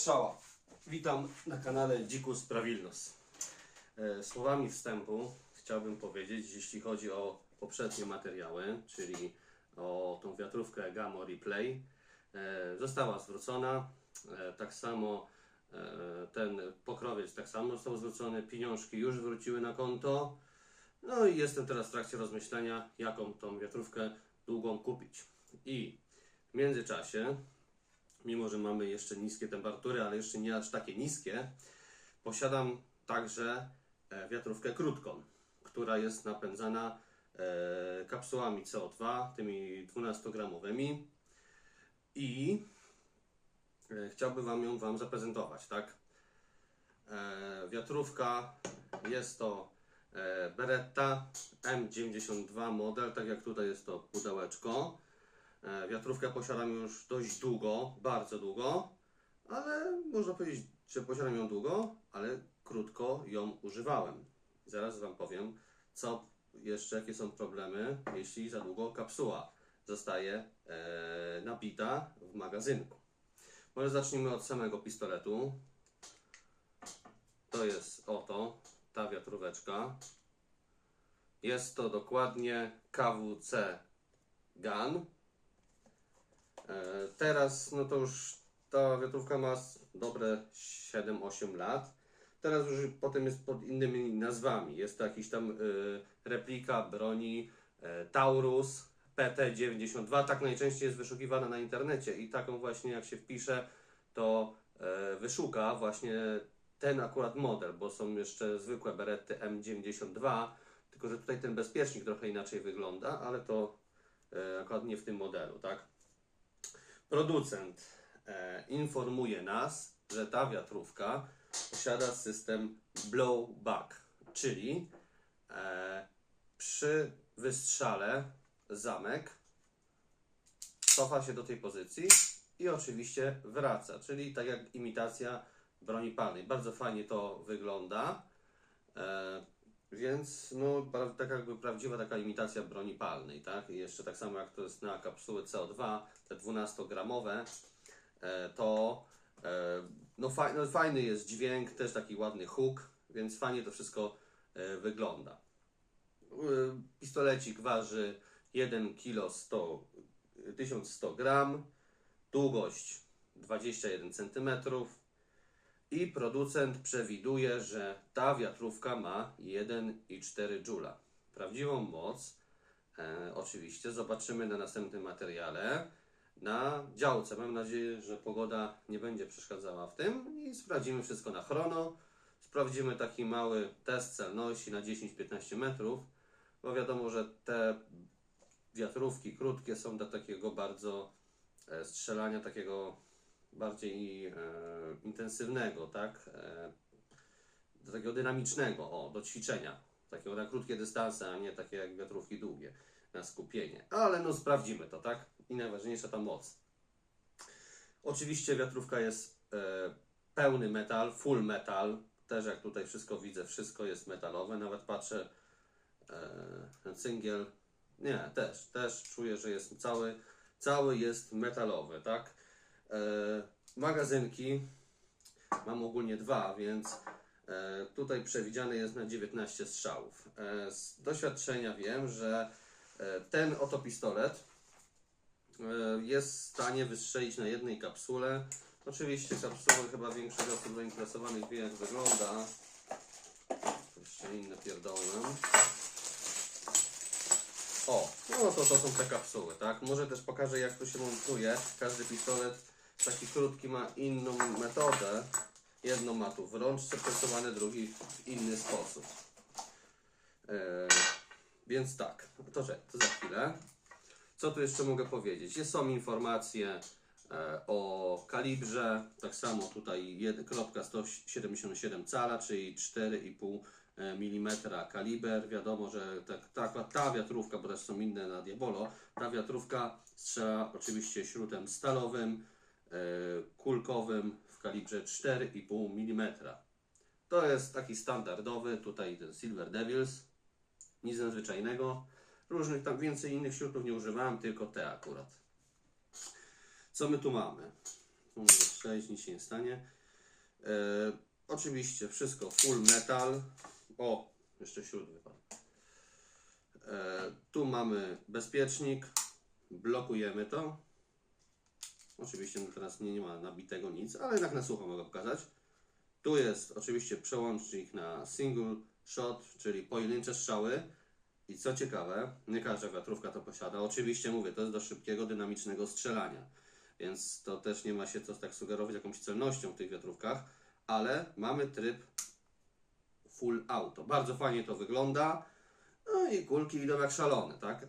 Strzała. Witam na kanale Dzikus Prawilnos. E, Słowami wstępu chciałbym powiedzieć, jeśli chodzi o poprzednie materiały, czyli o tą wiatrówkę Gamo Replay, e, została zwrócona. E, Tak samo ten pokrowiec tak samo został zwrócony, pieniążki już wróciły na konto. No i jestem teraz w trakcie rozmyślania, jaką tą wiatrówkę długą kupić. I w międzyczasie mimo że mamy jeszcze niskie temperatury, ale jeszcze nie aż takie niskie, posiadam także e, wiatrówkę krótką, która jest napędzana e, kapsułami CO2, tymi 12-gramowymi i e, chciałbym Wam ją Wam zaprezentować, tak? Wiatrówka jest to Beretta M92 model, tak jak tutaj jest to pudełeczko. E, Wiatrówkę posiadam już dość długo, bardzo długo, ale można powiedzieć, że posiadam ją długo, ale krótko ją używałem. Zaraz Wam powiem, co jeszcze, jakie są problemy, jeśli za długo kapsuła zostaje e, nabita w magazynku. Może zacznijmy od samego pistoletu. To jest oto, ta wiatróweczka. Jest to dokładnie KWC GAN. E, Teraz, no to już ta wiatrówka ma dobre 7-8 lat. Teraz już potem jest pod innymi nazwami. Jest to jakiś tam y, replika broni e, Taurus PT92. Tak najczęściej jest wyszukiwana na internecie i taką właśnie jak się wpisze, to e, wyszuka właśnie ten akurat model, bo są jeszcze zwykłe berety M92, tylko że tutaj ten bezpiecznik trochę inaczej wygląda, ale to akurat nie w tym modelu, tak? Producent e, informuje nas, że ta wiatrówka posiada system blowback, czyli e, przy wystrzale zamek cofa się do tej pozycji i oczywiście wraca, czyli tak jak imitacja broni palnej. Bardzo fajnie to wygląda. Więc no, tak jakby prawdziwa taka imitacja broni palnej, tak? I jeszcze tak samo jak to jest na kapsuły CO2, te 12-gramowe, e, to e, no, no fajny jest dźwięk, też taki ładny huk, więc fajnie to wszystko e, wygląda. Pistolecik waży 1 kg 100, 1100 gram, długość 21 cm, i producent przewiduje, że ta wiatrówka ma 1,4 Joule. Prawdziwą moc e, oczywiście zobaczymy na następnym materiale na działce. Mam nadzieję, że pogoda nie będzie przeszkadzała w tym i sprawdzimy wszystko na chrono. Sprawdzimy taki mały test celności na 10-15 metrów, bo wiadomo, że te wiatrówki krótkie są do takiego bardzo e, strzelania, takiego bardziej e, intensywnego, tak? E, do takiego dynamicznego, o, do ćwiczenia. Takiego na krótkie dystanse, a nie takie jak wiatrówki długie, na skupienie. Ale no sprawdzimy to, tak? I najważniejsza ta moc. Oczywiście wiatrówka jest e, pełny metal, full metal. Też jak tutaj wszystko widzę, wszystko jest metalowe. Nawet patrzę e, ten cyngiel. Nie, też, też czuję, że jest cały, cały jest metalowy, tak? E, magazynki mam ogólnie dwa, więc e, tutaj przewidziane jest na 19 strzałów. E, z doświadczenia wiem, że ten oto pistolet jest w stanie wystrzelić na jednej kapsule. Oczywiście kapsuły chyba większość osób zainteresowanych wie jak wygląda. Jeszcze inne pierdolę. O, no to to są te kapsuły, tak? Może też pokażę jak to się montuje. Każdy pistolet taki krótki ma inną metodę. Jedno ma tu w rączce presowane, drugi w inny sposób. E, więc tak, to, że- to za chwilę. Co tu jeszcze mogę powiedzieć? Są informacje e, o kalibrze, tak samo tutaj 1.177 cala, czyli 4,5 mm kaliber. Wiadomo, że ta, ta, ta wiatrówka, bo też są inne na Diabolo, ta wiatrówka strzela oczywiście śrutem stalowym, e, kulkowym w kalibrze 4,5 mm. To jest taki standardowy, tutaj ten Silver Devils, nic nadzwyczajnego. Różnych tam więcej innych śrutów nie używałem, tylko te akurat. Co my tu mamy? mogę strzelić, nic się nie stanie. E, oczywiście wszystko full metal. O, jeszcze śrub wypadł. E, tu mamy bezpiecznik, blokujemy to. Oczywiście teraz nie, nie ma nabitego nic, ale jednak na sucho mogę pokazać. Tu jest oczywiście przełącznik na single shot, czyli pojedyncze strzały. I co ciekawe, nie każda wiatrówka to posiada. Oczywiście mówię, to jest do szybkiego, dynamicznego strzelania. Więc to też nie ma się co tak sugerować jakąś celnością w tych wiatrówkach, ale mamy tryb full auto. Bardzo fajnie to wygląda. No i kulki idą jak szalone, tak?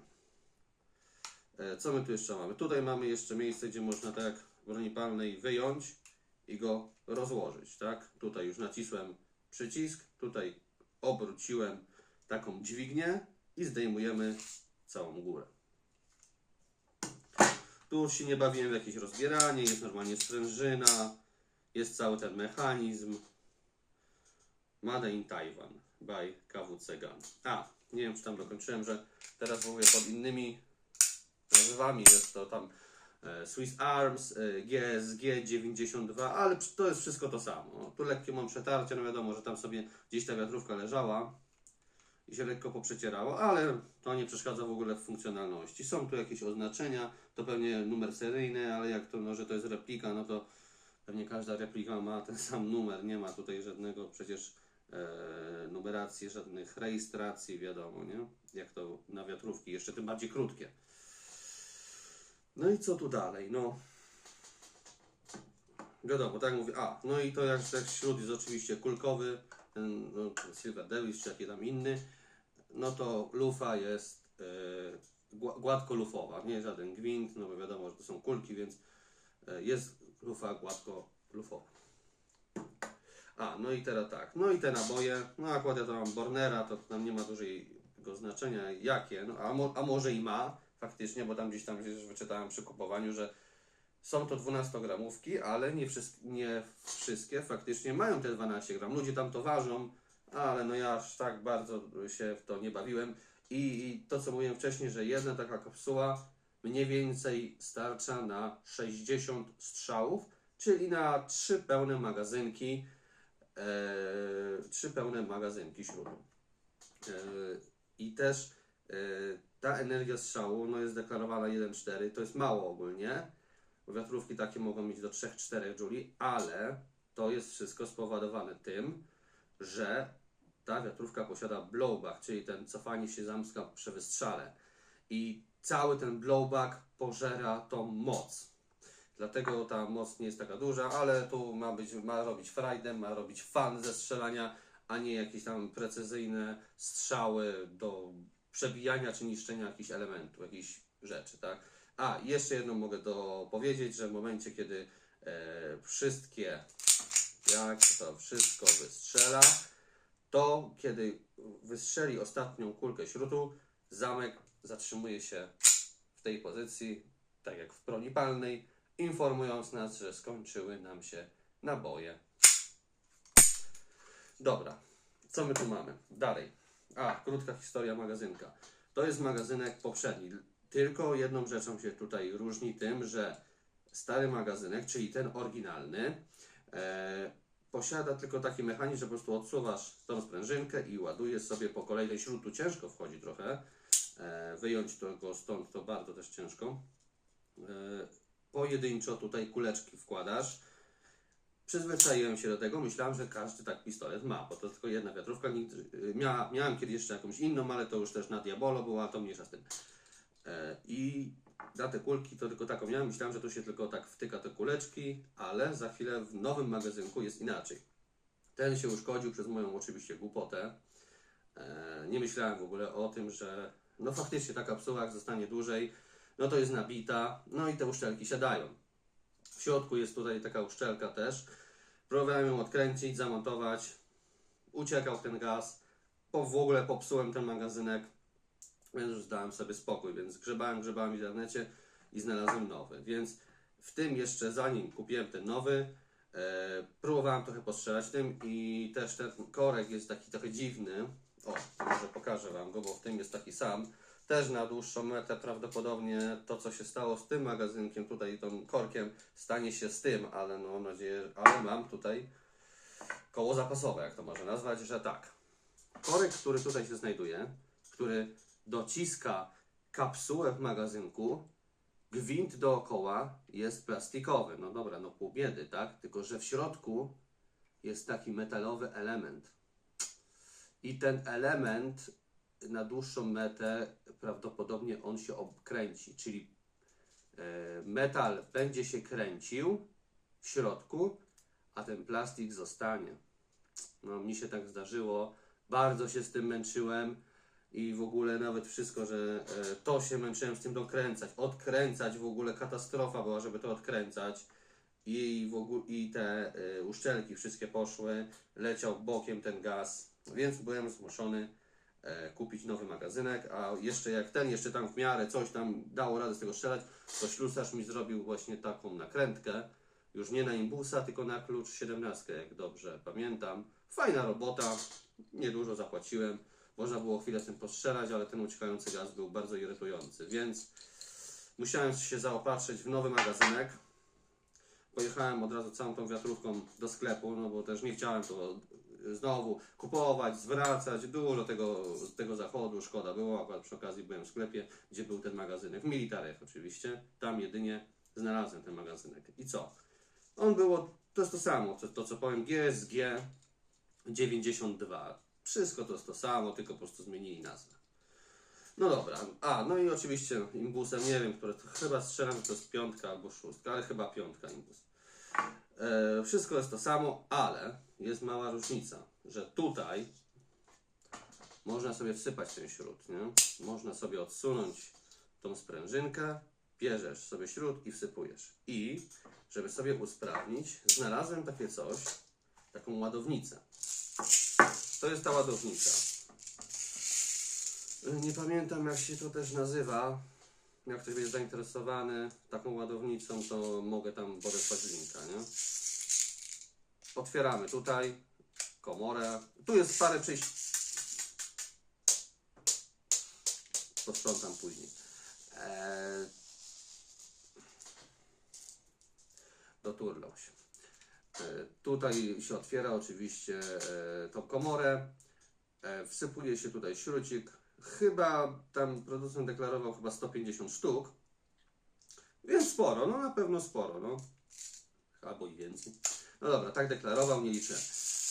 E, Co my tu jeszcze mamy? Tutaj mamy jeszcze miejsce, gdzie można tak broni palnej wyjąć i go rozłożyć, tak? Tutaj już nacisłem przycisk, tutaj obróciłem taką dźwignię i zdejmujemy całą górę. Tu już się nie bawiłem w jakieś rozbieranie, jest normalnie sprężyna, jest cały ten mechanizm. Made in Taiwan by KWC Gun. A, nie wiem czy tam dokończyłem, że teraz mówię pod innymi nazwami, jest to tam e, Swiss Arms, e, GSG 92, ale to jest wszystko to samo. Tu lekkie mam przetarcie, no wiadomo, że tam sobie gdzieś ta wiatrówka leżała i się lekko poprzecierało, ale to nie przeszkadza w ogóle w funkcjonalności. Są tu jakieś oznaczenia, to pewnie numer seryjny, ale jak to, no, że to jest replika, no to pewnie każda replika ma ten sam numer, nie ma tutaj żadnego przecież e, numeracji, żadnych rejestracji, wiadomo, nie? Jak to na wiatrówki, jeszcze tym bardziej krótkie. No i co tu dalej? No, wiadomo, tak mówię, a, no i to jak, jak śród jest oczywiście kulkowy, ten no, Silver Davis czy jaki tam inny, no to lufa jest e, gła- gładko lufowa, nie żaden gwint, no bo wiadomo, że to są kulki, więc e, jest lufa gładko lufowa. A, no i teraz tak, no i te naboje, no akurat ja to mam Bornera, to tam nie ma dużego znaczenia jakie, no a, mo, a może i ma faktycznie, bo tam gdzieś tam gdzieś wyczytałem przy kupowaniu, że są to 12-gramówki, ale nie, wszys- nie wszystkie faktycznie mają te 12 gram. Ludzie tam to ważą, ale no ja aż tak bardzo się w to nie bawiłem. I, I to, co mówiłem wcześniej, że jedna taka kapsuła mniej więcej starcza na 60 strzałów, czyli na trzy pełne magazynki, e, trzy pełne magazynki śruby. E, I też ta energia strzału no jest deklarowana 1,4, to jest mało ogólnie, wiatrówki takie mogą mieć do 3-4 Juli, ale to jest wszystko spowodowane tym, że ta wiatrówka posiada blowback, czyli ten cofanie się zamska przy wystrzale. I cały ten blowback pożera tą moc. Dlatego ta moc nie jest taka duża, ale tu ma, być, ma robić frajdę, ma robić fan ze strzelania, a nie jakieś tam precyzyjne strzały do przebijania czy niszczenia jakichś elementów, jakichś rzeczy, tak? A, jeszcze jedno mogę dopowiedzieć, że w momencie, kiedy e, wszystkie, jak to wszystko wystrzela, to kiedy wystrzeli ostatnią kulkę śrutu, zamek zatrzymuje się w tej pozycji, tak jak w broni palnej, informując nas, że skończyły nam się naboje. Dobra, co my tu mamy? Dalej. A, krótka historia magazynka. To jest magazynek poprzedni. Tylko jedną rzeczą się tutaj różni tym, że stary magazynek, czyli ten oryginalny, e, posiada tylko taki mechanizm, że po prostu odsuwasz tą sprężynkę i ładujesz sobie po kolei. Ten tu ciężko wchodzi trochę. E, wyjąć to go stąd to bardzo też ciężko. E, pojedynczo tutaj kuleczki wkładasz. Przyzwyczaiłem się do tego, myślałem, że każdy tak pistolet ma, bo to tylko jedna wiatrówka. Y, mia, miałem kiedyś jeszcze jakąś inną, ale to już też na Diabolo była, to mniejsza z tym. E, I na te kulki to tylko taką miałem, myślałem, że tu się tylko tak wtyka te kuleczki, ale za chwilę w nowym magazynku jest inaczej. Ten się uszkodził przez moją oczywiście głupotę. E, nie myślałem w ogóle o tym, że no faktycznie ta kapsuła jak zostanie dłużej, no to jest nabita, no i te uszczelki siadają. W środku jest tutaj taka uszczelka też. Próbowałem ją odkręcić, zamontować. Uciekał ten gaz. Po, w ogóle popsułem ten magazynek, więc już dałem sobie spokój. Więc grzebałem, grzebałem w internecie i znalazłem nowy. Więc w tym jeszcze zanim kupiłem ten nowy, e, próbowałem trochę postrzelać tym i też ten korek jest taki trochę dziwny. O, może pokażę Wam go, bo w tym jest taki sam. Też na dłuższą metę prawdopodobnie to, co się stało z tym magazynkiem, tutaj tą korkiem, stanie się z tym, ale no mam nadzieję, ale mam tutaj koło zapasowe, jak to można nazwać, że tak. Korek, który tutaj się znajduje, który dociska kapsułę w magazynku, gwint dookoła jest plastikowy. No dobra, no pół biedy, tak? Tylko, że w środku jest taki metalowy element. I ten element na dłuższą metę prawdopodobnie on się obkręci, czyli e, metal będzie się kręcił w środku, a ten plastik zostanie. No, mi się tak zdarzyło. Bardzo się z tym męczyłem i w ogóle nawet wszystko, że e, to się męczyłem z tym dokręcać. Odkręcać w ogóle katastrofa była, żeby to odkręcać. I, w ogóle, i te e, uszczelki wszystkie poszły, leciał bokiem ten gaz, więc byłem zmuszony kupić nowy magazynek, a jeszcze jak ten, jeszcze tam w miarę coś tam dało radę z tego strzelać, to ślusarz mi zrobił właśnie taką nakrętkę, już nie na imbusa, tylko na klucz 17, jak dobrze pamiętam. Fajna robota, niedużo zapłaciłem, można było chwilę z tym postrzelać, ale ten uciekający gaz był bardzo irytujący, więc musiałem się zaopatrzyć w nowy magazynek. Pojechałem od razu całą tą wiatrówką do sklepu, no bo też nie chciałem to znowu kupować, zwracać. Dużo tego, tego zachodu, szkoda było. Akurat przy okazji byłem w sklepie, gdzie był ten magazynek. W Militarech oczywiście. Tam jedynie znalazłem ten magazynek. I co? On było, to jest to samo, to, to co powiem, GSG 92. Wszystko to jest to samo, tylko po prostu zmienili nazwę. No dobra, a no i oczywiście imbusem, nie wiem, które to chyba strzelam, to jest piątka albo szóstka, ale chyba piątka imbus. E, wszystko jest to samo, ale jest mała różnica, że tutaj można sobie wsypać ten śrut, nie? Można sobie odsunąć tą sprężynkę, bierzesz sobie śrut i wsypujesz. I żeby sobie usprawnić, znalazłem takie coś, taką ładownicę. To jest ta ładownica. Nie pamiętam jak się to też nazywa. Jak ktoś jest zainteresowany taką ładownicą, to mogę tam podesłać linka, nie? Otwieramy tutaj komorę. Tu jest parę przejść. Posprzątam później. Eee... Doturlał się. E, Tutaj się otwiera oczywiście e, tą komorę. E, Wsypuje się tutaj śrucik. Chyba tam producent deklarował chyba 150 sztuk. Więc sporo, no na pewno sporo, no. Albo i więcej. No dobra, tak deklarował, nie liczę.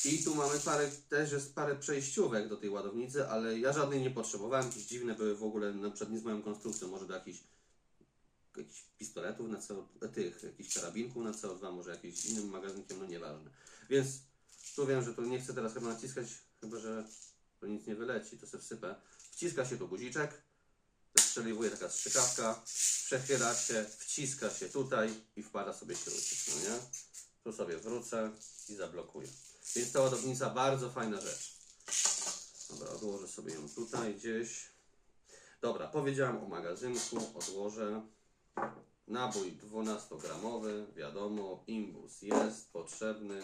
I tu mamy parę, też jest parę przejściówek do tej ładownicy, ale ja żadnej nie potrzebowałem. Jakieś dziwne były w ogóle, na przykład nie z moją konstrukcją, może do jakichś jakichś pistoletów na CO, tych, jakichś karabinków na CO2, może jakimś innym magazynkiem, no nieważne. Więc tu wiem, że tu nie chcę teraz chyba naciskać, chyba że to nic nie wyleci, to sobie wsypę. Wciska się tu guziczek, wystrzeliwuje taka strzykawka, przechyla się, wciska się tutaj i wpada sobie śrucik, no nie? Tu sobie wrócę i zablokuję. Więc ta ładownica bardzo fajna rzecz. Dobra, odłożę sobie ją tutaj gdzieś. Dobra, powiedziałem o magazynku, odłożę. Nabój 12-gramowy, wiadomo, imbus jest potrzebny.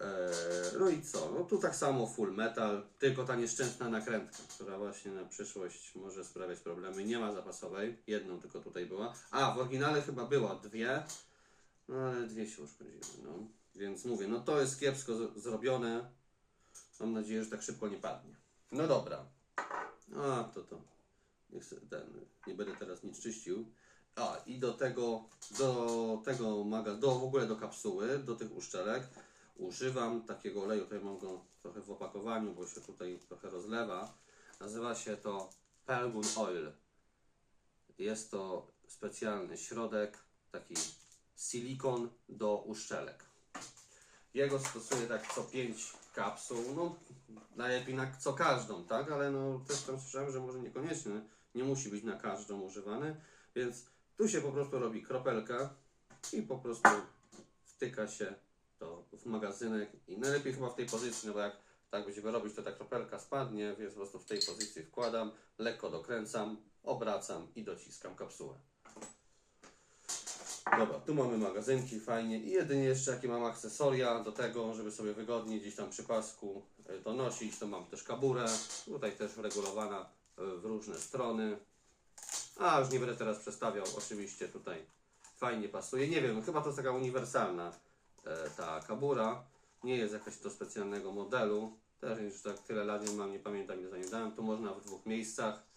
Eee, no i co? No tu tak samo full metal, tylko ta nieszczęsna nakrętka, która właśnie na przyszłość może sprawiać problemy. Nie ma zapasowej, jedną tylko tutaj była. A, w oryginale chyba była dwie, no ale dwie się uszkodziły, no. Więc mówię, no to jest kiepsko zrobione. Mam nadzieję, że tak szybko nie padnie. No dobra. A, to to. Nie, chcę, ten, nie będę teraz nic czyścił. A, i do tego, do tego maga, do w ogóle do kapsuły, do tych uszczelek używam takiego oleju, tutaj mam go trochę w opakowaniu, bo się tutaj trochę rozlewa. Nazywa się to Pelgun Oil. Jest to specjalny środek, taki silikon do uszczelek. Jego stosuję tak co 5 kapsuł, no najlepiej na co każdą, tak? Ale no też tam słyszałem, że może niekoniecznie, nie musi być na każdą używany, więc tu się po prostu robi kropelka i po prostu wtyka się to w magazynek i najlepiej chyba w tej pozycji, no bo jak tak będziemy robić, to ta kropelka spadnie, więc po prostu w tej pozycji wkładam, lekko dokręcam, obracam i dociskam kapsułę. Dobra, tu mamy magazynki, fajnie. I jedynie jeszcze jakie mam akcesoria do tego, żeby sobie wygodnie gdzieś tam przy pasku to nosić. To mam też kaburę, tutaj też regulowana w różne strony. A już nie będę teraz przestawiał, oczywiście tutaj fajnie pasuje. Nie wiem, chyba to jest taka uniwersalna e, ta kabura. Nie jest jakaś to specjalnego modelu. Też już tak tyle lat nie mam, nie pamiętam ile za nie dałem. Tu można w dwóch miejscach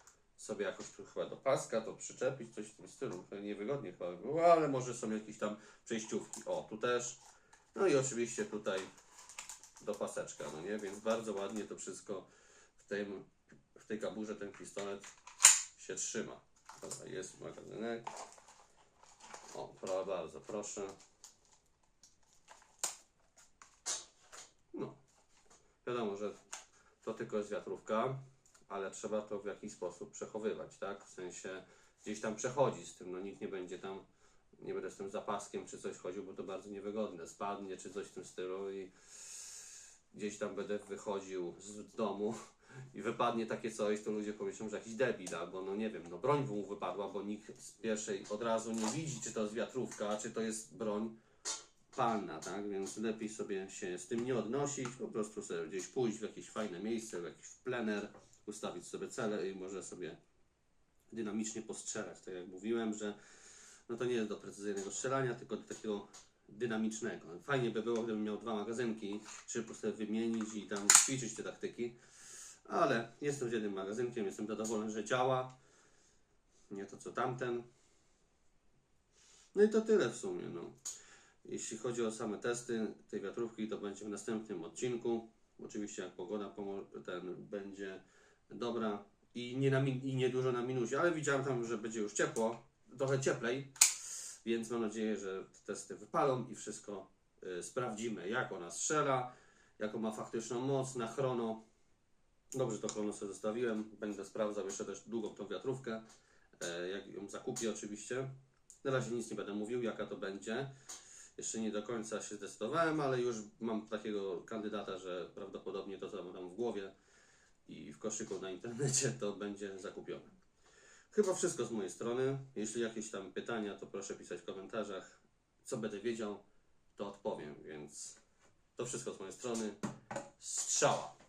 sobie jakoś tu chyba do paska to przyczepić, coś w tym stylu. Niewygodnie chyba by było, ale może są jakieś tam przejściówki. O, tu też. No i oczywiście tutaj do paseczka, no nie? Więc bardzo ładnie to wszystko w, tym, w tej kaburze ten pistolet się trzyma. Dobra, jest magazynek. O, proszę bardzo, proszę. No. Wiadomo, że to tylko jest wiatrówka, ale trzeba to w jakiś sposób przechowywać, tak? W sensie gdzieś tam przechodzić z tym, no nikt nie będzie tam, nie będę z tym zapaskiem czy coś chodził, bo to bardzo niewygodne. Spadnie czy coś w tym stylu i gdzieś tam będę wychodził z domu i wypadnie takie coś, to ludzie pomyślą, że jakiś debil, albo no nie wiem, no broń mu wypadła, bo nikt z pierwszej od razu nie widzi, czy to jest wiatrówka, czy to jest broń palna, tak? Więc lepiej sobie się z tym nie odnosić, po prostu sobie gdzieś pójść w jakieś fajne miejsce, w jakiś plener, ustawić sobie cele i może sobie dynamicznie postrzelać. Tak jak mówiłem, że no to nie jest do precyzyjnego strzelania, tylko do takiego dynamicznego. Fajnie by było, gdybym miał dwa magazynki, szybko sobie wymienić i tam ćwiczyć te taktyki, ale jestem z jednym magazynkiem, jestem zadowolony, że działa. Nie to co tamten. No i to tyle w sumie. No. Jeśli chodzi o same testy tej wiatrówki, to będzie w następnym odcinku. Oczywiście jak pogoda ten będzie dobra i nie, na min- i nie dużo na minusie, ale widziałem tam, że będzie już ciepło, trochę cieplej, więc mam nadzieję, że te testy wypalą i wszystko y, sprawdzimy, jak ona strzela, jaką ma faktyczną moc na chrono. Dobrze to chrono sobie zostawiłem, będę sprawdzał jeszcze też długą tą wiatrówkę, e, jak ją zakupię oczywiście. Na razie nic nie będę mówił, jaka to będzie. Jeszcze nie do końca się zdecydowałem, ale już mam takiego kandydata, że prawdopodobnie to, co mam w głowie i w koszyku na internecie, to będzie zakupione. Chyba wszystko z mojej strony. Jeśli jakieś tam pytania, to proszę pisać w komentarzach. Co będę wiedział, to odpowiem, więc to wszystko z mojej strony. Strzała!